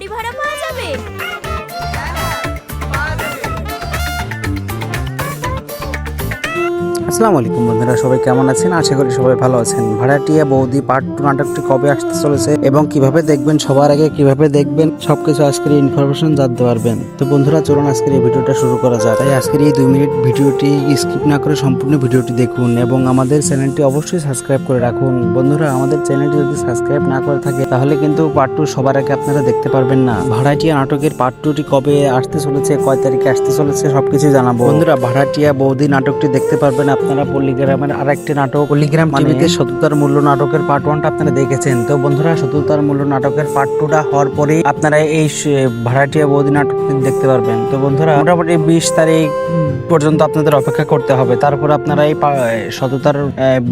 പരിപാട আসসালামু আলাইকুম বন্ধুরা, সবাই কেমন আছেন? আশা করি সবাই ভালো আছেন। ভাড়াটিয়া বৌদি পার্ট টু নাটকটি কবে আসতে চলেছে এবং কীভাবে দেখবেন, সবার আগে কীভাবে দেখবেন, সবকিছু আজকের ইনফরমেশন জানতে পারবেন। তো বন্ধুরা, চলুন আজকের এই ভিডিওটা শুরু করা যাক। তাই আজকের এই দুই মিনিট ভিডিওটি স্কিপ না করে সম্পূর্ণ ভিডিওটি দেখুন এবং আমাদের চ্যানেলটি অবশ্যই সাবস্ক্রাইব করে রাখুন। বন্ধুরা, আমাদের চ্যানেলটি যদি সাবস্ক্রাইব না করে থাকে, তাহলে কিন্তু পার্ট টু সবার আগে আপনারা দেখতে পারবেন না। ভাড়াটিয়া নাটকের পার্ট টুটি কবে আসতে চলেছে, কয় তারিখে আসতে চলেছে, সবকিছু জানাব। বন্ধুরা, ভাড়াটিয়া বৌদি নাটকটি দেখতে পারবেন আপনারা পল্লিগ্রামের আরেকটি নাটক পল্লিগ্রাম টিভিতে সততার মূল্য নাটকের পার্ট ওয়ানটা আপনারা দেখেছেন। তো বন্ধুরা সততার মূল্য নাটকের পার্ট টুটা হওয়ার পরে আপনারা এই ভাড়াটিয়া বৌদি নাটকটি দেখতে পারবেন। তো বন্ধুরা মোটামুটি বিশ তারিখ পর্যন্ত আপনাদের অপেক্ষা করতে হবে। তারপর আপনারা এই সততার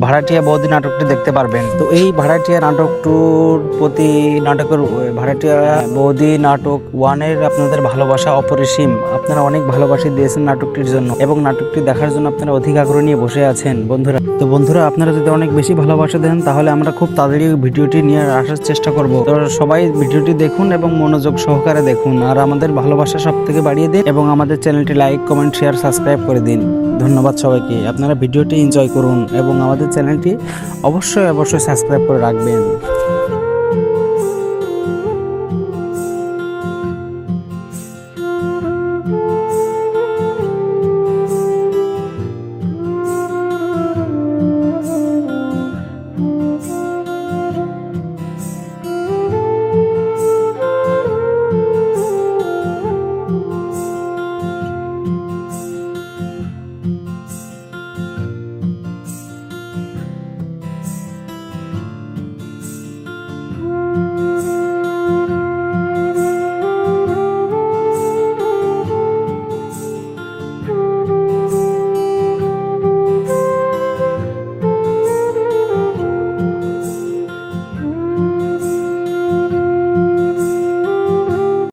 ভাড়াটিয়া বৌদি নাটকটি দেখতে পারবেন। তো এই ভাড়াটিয়া নাটকটুর প্রতি নাটকের ভাড়াটিয়া বৌদি নাটক ওয়ানের আপনাদের ভালোবাসা অপরিসীম। আপনারা অনেক ভালোবাসা দিয়েছেন নাটকটির জন্য এবং নাটকটি দেখার জন্য আপনারা অধিক আগ্রহ নিয়ে বসে আছেন, বন্ধুরা। তো বন্ধুরা, আপনারা যদি অনেক বেশি ভালোবাসা দেন, তাহলে আমরা খুব তাড়াতাড়ি ভিডিওটি নিয়ে আসার চেষ্টা করব। তো সবাই ভিডিওটি দেখুন এবং মনোযোগ সহকারে দেখুন। আর আমাদের ভালোবাসা সব থেকে বাড়িয়ে দিন এবং আমাদের চ্যানেলটি লাইক, কমেন্ট, শেয়ার, সাবস্ক্রাইব করে দিন। ধন্যবাদ সবাইকে। আপনারা ভিডিওটি এনজয় করুন এবং আমাদের চ্যানেলটি অবশ্যই অবশ্যই সাবস্ক্রাইব করে রাখবেন।